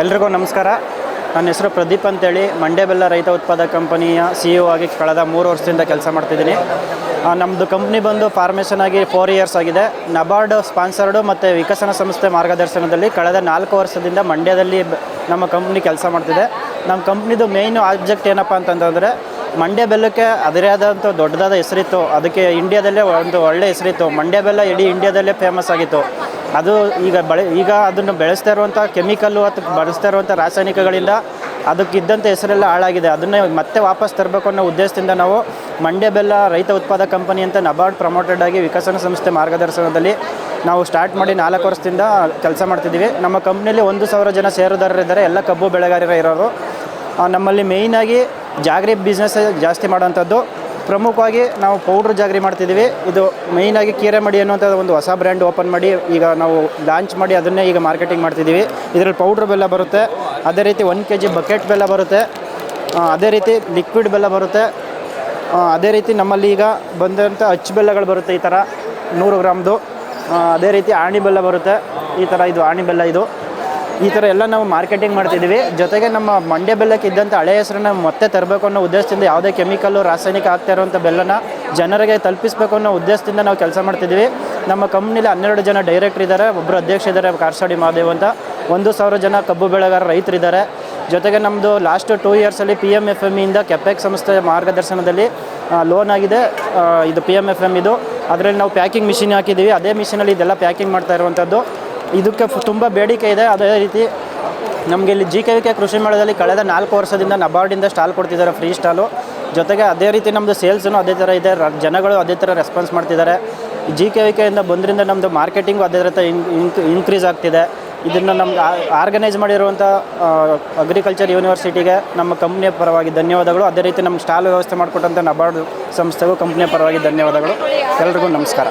ಎಲ್ರಿಗೂ ನಮಸ್ಕಾರ. ನನ್ನ ಹೆಸರು ಪ್ರದೀಪ್ ಅಂತೇಳಿ. ಮಂಡ್ಯ ಬೆಲ್ಲ ರೈತ ಉತ್ಪಾದಕ ಕಂಪನಿಯ ಸಿ ಇ ಆಗಿ ಕಳೆದ ಮೂರು ವರ್ಷದಿಂದ ಕೆಲಸ ಮಾಡ್ತಿದ್ದೀನಿ. ನಮ್ಮದು ಕಂಪ್ನಿ ಬಂದು ಫಾರ್ಮೇಷನ್ ಆಗಿ ಫೋರ್ ಇಯರ್ಸ್ ಆಗಿದೆ. ನಬಾರ್ಡ್ ಸ್ಪಾನ್ಸರ್ಡು ಮತ್ತು ವಿಕಸನ ಸಂಸ್ಥೆ ಮಾರ್ಗದರ್ಶನದಲ್ಲಿ ಕಳೆದ ನಾಲ್ಕು ವರ್ಷದಿಂದ ಮಂಡ್ಯದಲ್ಲಿ ನಮ್ಮ ಕಂಪ್ನಿ ಕೆಲಸ ಮಾಡ್ತಿದೆ. ನಮ್ಮ ಕಂಪ್ನಿದು ಮೇಯ್ನು ಆಬ್ಜೆಕ್ಟ್ ಏನಪ್ಪ ಅಂತಂತಂದರೆ, ಮಂಡ್ಯ ಬೆಲ್ಲಕ್ಕೆ ಅದರೇ ಆದಂಥ ದೊಡ್ಡದಾದ ಹೆಸರಿತ್ತು. ಅದಕ್ಕೆ ಇಂಡಿಯಾದಲ್ಲೇ ಒಂದು ಒಳ್ಳೆ ಹೆಸರಿತ್ತು. ಮಂಡ್ಯ ಬೆಲ್ಲ ಇಡೀ ಇಂಡಿಯಾದಲ್ಲೇ ಫೇಮಸ್ ಆಗಿತ್ತು. ಅದು ಈಗ ಬಳೆ, ಈಗ ಅದನ್ನು ಬೆಳೆಸ್ತಾ ಇರುವಂಥ ಕೆಮಿಕಲ್ಲು ಅಥವಾ ಬಳಸ್ತಾ ಇರುವಂಥ ರಾಸಾಯನಿಕಗಳಿಂದ ಅದಕ್ಕಿದ್ದಂಥ ಹೆಸರೆಲ್ಲ ಹಾಳಾಗಿದೆ. ಅದನ್ನೇ ಮತ್ತೆ ವಾಪಸ್ ತರಬೇಕು ಅನ್ನೋ ಉದ್ದೇಶದಿಂದ ನಾವು ಮಂಡ್ಯ ಬೆಲ್ಲ ರೈತ ಉತ್ಪಾದಕ ಕಂಪನಿ ಅಂತ ನಬಾರ್ಡ್ ಪ್ರಮೋಟೆಡ್ ಆಗಿ ವಿಕಸನ ಸಂಸ್ಥೆ ಮಾರ್ಗದರ್ಶನದಲ್ಲಿ ನಾವು ಸ್ಟಾರ್ಟ್ ಮಾಡಿ ನಾಲ್ಕು ವರ್ಷದಿಂದ ಕೆಲಸ ಮಾಡ್ತಿದ್ದೀವಿ. ನಮ್ಮ ಕಂಪ್ನಿಯಲ್ಲಿ ಒಂದು ಸಾವಿರ ಜನ ಷೇರುದಾರರಿದ್ದಾರೆ ಎಲ್ಲ ಕಬ್ಬು ಬೆಳೆಗಾರರೇ ಇರೋರು. ನಮ್ಮಲ್ಲಿ ಮೇಯ್ನಾಗಿ ಜಾಗ್ರಿ ಬಿಸ್ನೆಸ್ ಜಾಸ್ತಿ ಮಾಡೋವಂಥದ್ದು ಪ್ರಮುಖವಾಗಿ ನಾವು ಪೌಡ್ರ್ ಜಾಗ್ರಿ ಮಾಡ್ತಿದ್ದೀವಿ. ಇದು ಮೇಯ್ನಾಗಿ ಕೀರೆಮಡಿ ಅನ್ನುವಂಥ ಒಂದು ಹೊಸ ಬ್ರ್ಯಾಂಡ್ ಓಪನ್ ಮಾಡಿ ಈಗ ನಾವು ಲಾಂಚ್ ಮಾಡಿ ಅದನ್ನೇ ಈಗ ಮಾರ್ಕೆಟಿಂಗ್ ಮಾಡ್ತಿದ್ದೀವಿ. ಇದರಲ್ಲಿ ಪೌಡ್ರ್ ಬೆಲ್ಲ ಬರುತ್ತೆ. ಅದೇ ರೀತಿ ಒನ್ ಕೆ ಜಿ ಬಕೆಟ್ ಬೆಲ್ಲ ಬರುತ್ತೆ. ಅದೇ ರೀತಿ ಲಿಕ್ವಿಡ್ ಬೆಲ್ಲ ಬರುತ್ತೆ. ಅದೇ ರೀತಿ ನಮ್ಮಲ್ಲಿ ಈಗ ಬಂದಂಥ ಅಚ್ಚು ಬೆಲ್ಲಗಳು ಬರುತ್ತೆ ಈ ಥರ ನೂರು ಗ್ರಾಮ್ದು. ಅದೇ ರೀತಿ ಆಣಿ ಬೆಲ್ಲ ಬರುತ್ತೆ. ಈ ಥರ ಇದು ಆಣಿ ಬೆಲ್ಲ ಇದು. ಈ ಥರ ಎಲ್ಲ ನಾವು ಮಾರ್ಕೆಟಿಂಗ್ ಮಾಡ್ತಿದ್ದೀವಿ. ಜೊತೆಗೆ ನಮ್ಮ ಮಂಡ್ಯ ಬೆಲ್ಲಕ್ಕೆ ಇದ್ದಂಥ ಹಳೆ ಹೆಸರನ್ನ ಮತ್ತೆ ತರಬೇಕು ಅನ್ನೋ ಉದ್ದೇಶದಿಂದ ಯಾವುದೇ ಕೆಮಿಕಲ್ಲು ರಾಸಾಯನಿಕ ಆಗ್ತಾ ಇರುವಂಥ ಬೆಲ್ಲನ ಜನರಿಗೆ ತಲುಪಿಸಬೇಕು ಅನ್ನೋ ಉದ್ದೇಶದಿಂದ ನಾವು ಕೆಲಸ ಮಾಡ್ತಿದ್ದೀವಿ. ನಮ್ಮ ಕಂಪ್ನಿಲಿ ಹನ್ನೆರಡು ಜನ ಡೈರೆಕ್ಟರ್ ಇದ್ದಾರೆ ಒಬ್ಬರು ಅಧ್ಯಕ್ಷ ಇದ್ದಾರೆ ಕಾರ್ಸಾಡಿ ಮಹಾದೇವ್ ಅಂತ. ಒಂದು ಸಾವಿರ ಜನ ಕಬ್ಬು ಬೆಳೆಗಾರ ರೈತರಿದ್ದಾರೆ. ಜೊತೆಗೆ ನಮ್ಮದು ಲಾಸ್ಟ್ ಟೂ ಇಯರ್ಸಲ್ಲಿ ಪಿ ಎಂ ಎಫ್ ಎಂ ಇಂದ ಕೆಪೆಕ್ ಸಂಸ್ಥೆ ಮಾರ್ಗದರ್ಶನದಲ್ಲಿ ಲೋನ್ ಆಗಿದೆ. ಇದು ಪಿ ಎಂ ಎಫ್ ಎಂ ಇದು ಅದರಲ್ಲಿ ನಾವು ಪ್ಯಾಕಿಂಗ್ ಮಿಷಿನ್ ಹಾಕಿದ್ದೀವಿ. ಅದೇ ಮಿಷಿನಲ್ಲಿ ಇದೆಲ್ಲ ಪ್ಯಾಕಿಂಗ್ ಮಾಡ್ತಾ ಇರುವಂಥದ್ದು. ಇದಕ್ಕೆ ತುಂಬ ಬೇಡಿಕೆ ಇದೆ. ಅದೇ ರೀತಿ ನಮಗೆ ಇಲ್ಲಿ ಜಿ ಕೆ ವಿ ಕೃಷಿ ಮೇಳದಲ್ಲಿ ಕಳೆದ ನಾಲ್ಕು ವರ್ಷದಿಂದ ನಬಾರ್ಡಿಂದ ಸ್ಟಾಲ್ ಕೊಡ್ತಿದ್ದಾರೆ ಫ್ರೀ ಸ್ಟಾಲು. ಜೊತೆಗೆ ಅದೇ ರೀತಿ ನಮ್ಮದು ಸೇಲ್ಸೂ ಅದೇ ಥರ ಇದೆ. ಜನಗಳು ಅದೇ ಥರ ರೆಸ್ಪಾನ್ಸ್ ಮಾಡ್ತಿದ್ದಾರೆ. ಜಿ ಕೆ ವಿ ಕೆಯಿಂದ ಬಂದ್ರಿಂದ ನಮ್ಮದು ಮಾರ್ಕೆಟಿಂಗು ಅದೇ ಥರ ಇನ್ಕ್ರೀಸ್ ಆಗ್ತಿದೆ. ಇದನ್ನು ನಮ್ಗೆ ಆರ್ಗನೈಸ್ ಮಾಡಿರುವಂಥ ಅಗ್ರಿಕಲ್ಚರ್ ಯೂನಿವರ್ಸಿಟಿಗೆ ನಮ್ಮ ಕಂಪ್ನಿಯ ಪರವಾಗಿ ಧನ್ಯವಾದಗಳು. ಅದೇ ರೀತಿ ನಮ್ಮ ಸ್ಟಾಲ್ ವ್ಯವಸ್ಥೆ ಮಾಡಿಕೊಟ್ಟಂಥ ನಬಾರ್ಡ್ ಸಂಸ್ಥೆಗೂ ಕಂಪ್ನಿಯ ಪರವಾಗಿ ಧನ್ಯವಾದಗಳು. ಎಲ್ರಿಗೂ ನಮಸ್ಕಾರ.